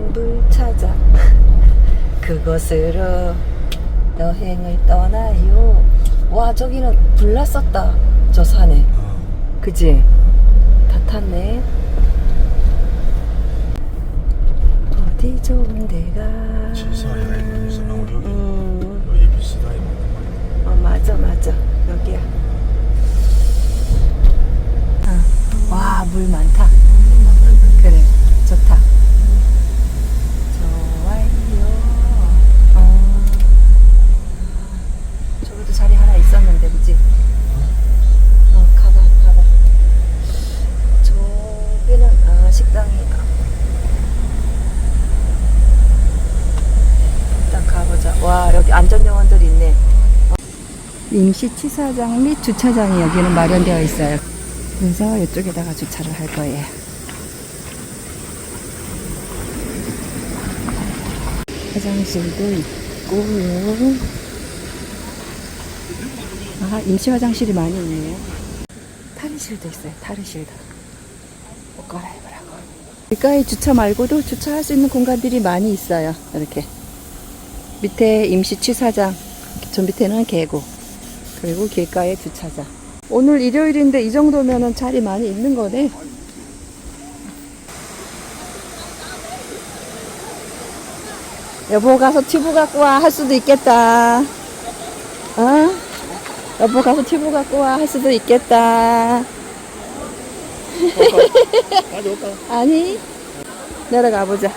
푸른 불 찾아 그곳으로 여행을 떠나요. 와 저기는 불 났었다. 저 산에. 어. 그지? 다 탔네. 어디 좋은 데가. 지사야 이거에서 나 우리 여기 음, 여기 비슷하게 먹는 어, 맞아, 맞아. 여기야. 아, 와, 물 많다. 그래, 좋다. 좋아요. 어. 저기도 자리 하나 있었는데, 그지? 어, 가봐, 가봐. 저기는, 아, 식당이다. 일단 가보자. 와, 여기 안전요원들이 있네. 임시 치사장 및 주차장이 여기는 마련되어 있어요. 그래서 이쪽에다가 주차를 할 거예요. 화장실도 있고요. 아, 임시 화장실이 많이 있네요. 탈의실도 있어요. 탈의실도. 옷 갈아입으라고. 길가에 주차 말고도 주차할 수 있는 공간들이 많이 있어요. 이렇게. 밑에 임시 취사장, 저 밑에는 계곡, 그리고 길가에 주차장. 오늘 일요일인데 이 정도면은 자리 많이 있는 거네. 여보 가서 튜브 갖고 와 할 수도 있겠다. 어? 여보 가서 튜브 갖고 와 할 수도 있겠다. 아니 내려가 보자.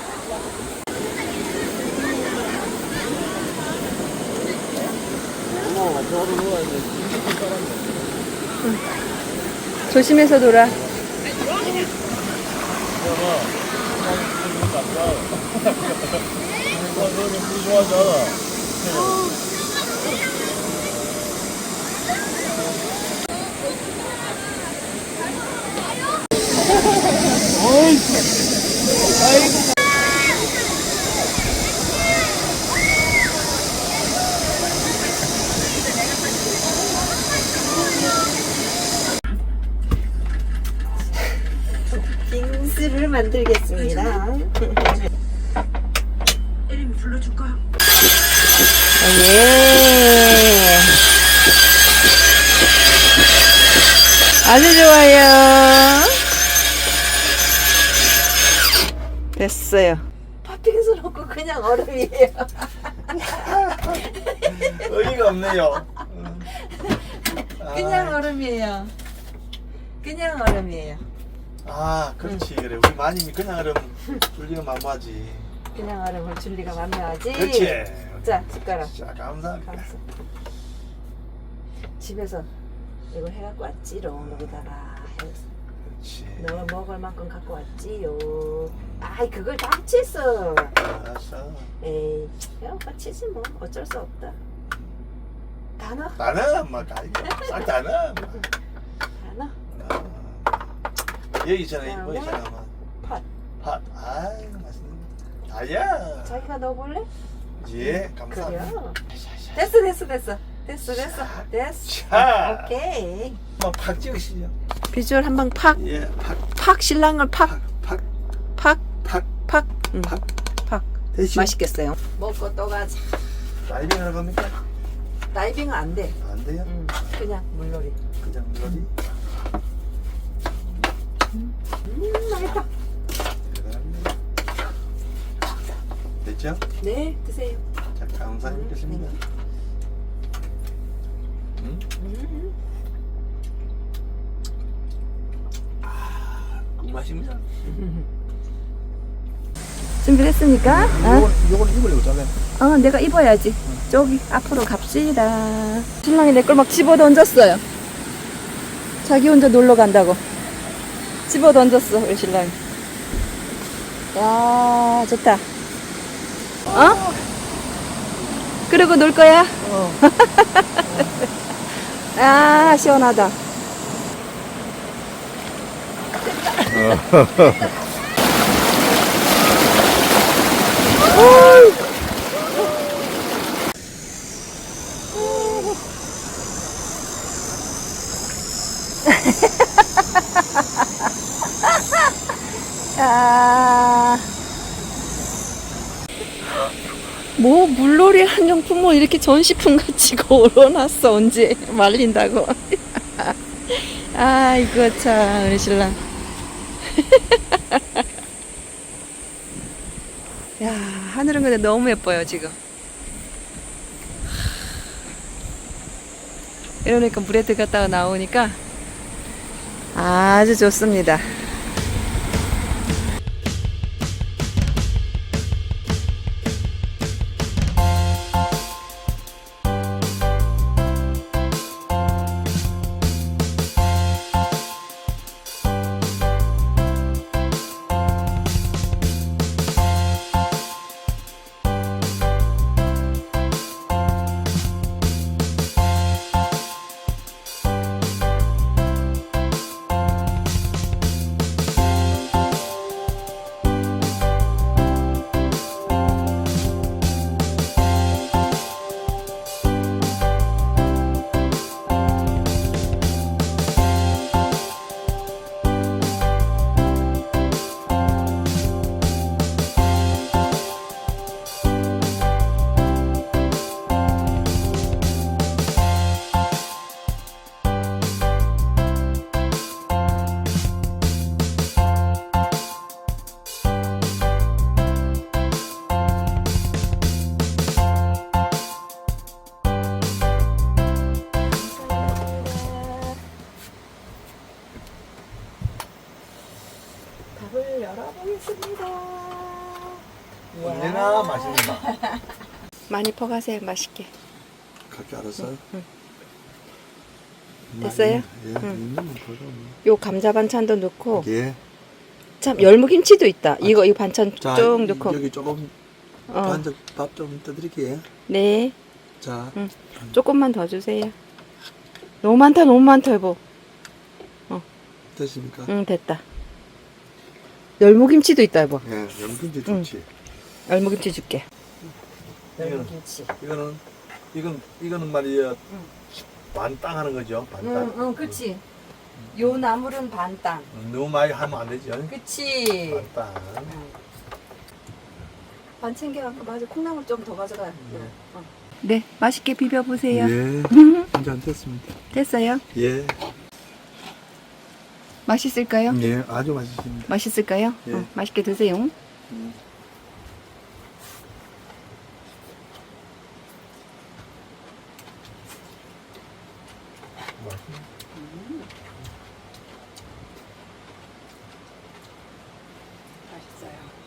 조심해서 돌아. 빙수 를 만들겠습니다. 이름이 불러줄까? 예. 아주 좋아요. 됐어요. 팥빙수 넣고 그냥 얼음이에요. 의의가 없네요. 그냥 얼음이에요. 그냥 얼음이에요. 아, 그렇지 그래. 우리 마님이 그냥 얼음 줄리가 만무하지. 그냥 얼음을 줄리가 만나야지. 그렇지. 자, 숟가락. 자, 감사합니다. 감사. 집에서 이거 해갖고 왔지롱 여기다가 해서 그렇지. 너 먹을 만큼 갖고 왔지요. 아이 그걸 다 합치했어. 알았어. 에이, 야 오빠 치지 뭐 어쩔 수 없다. 다 넣어, 나는 막 싹다 넣어. 다 넣어. 어. 여기 있잖아, 이거 그다음에 있잖아. 막. 팥. 팥. 아이, 맛있네. 다야. 자기가 넣어볼래? 예, 감사합니다. 그래요. 됐어, 됐어, 됐어, 됐어, 됐어, 됐어. 자. 오케이. 한번 팍 찍으시죠. 비주얼 한번 팍, 예, 팍, 팍 신랑을 팍, 팍, 팍, 팍, 팍, 팍, 응, 팍. 팍. 대신 맛있겠어요. 먹고 또 가자. 다이빙 하러 갑니까? 다이빙은 안 돼. 안 돼요? 응, 그냥 물놀이. 그냥 물놀이? 음, 맛있다. 대단합니다. 됐죠? 네, 드세요. 자, 감사드리겠습니다. 음? 음. 이 맛입니다. 준비됐습니까? 어? 요건, 요건 입으려고 잘래. 어, 내가 입어야지. 저기 앞으로 갑시다. 신랑이 내 걸 막 집어 던졌어요. 자기 혼자 놀러 간다고. 집어 던졌어, 우리 신랑이. 야, 좋다. 어? 그리고 놀 거야? 어. 아, 시원하다. 뭐 물놀이 한정품 뭐 이렇게 전시품 같이 걸어놨어. 언제 말린다고. 아이고 참 우리 신랑. 야 하늘은 근데 너무 예뻐요 지금. 이러니까 물에 들어갔다가 나오니까 아주 좋습니다 밥을 열어보겠습니다. 언제나 맛있는 맛. 많이 퍼가세요, 맛있게. 그렇게 알았어요? 됐어요? 예, 응. 거죠. 요 감자 반찬도 넣고, 예. 참 열무김치도 있다. 이거 이거 반찬 자, 쭉 넣고. 여기 조금 어, 밥좀 떠드릴게요. 네, 자, 응. 조금만 더 주세요. 너무 많다, 너무 많다, 여보. 됐습니까? 응, 됐다. 열무김치도 있다, 여보. 예, 연근지 응. 좋지. 열무김치 줄게. 열무김치. 이거는, 이건, 이거는 말이야, 반땅 하는 거죠. 반땅. 응, 응, 그치. 요 나물은 반땅. 음, 너무 많이 하면 안 되죠. 그치. 반땅. 반 챙겨갖고, 맞아. 콩나물 좀 더 가져가. 네. 네, 맛있게 비벼보세요. 예, 한잔 됐습니다. 됐어요? 예, 맛있을까요? 예, 아주 맛있습니다. 맛있을까요? 예. 어, 맛있게 드세요. 맛있어요.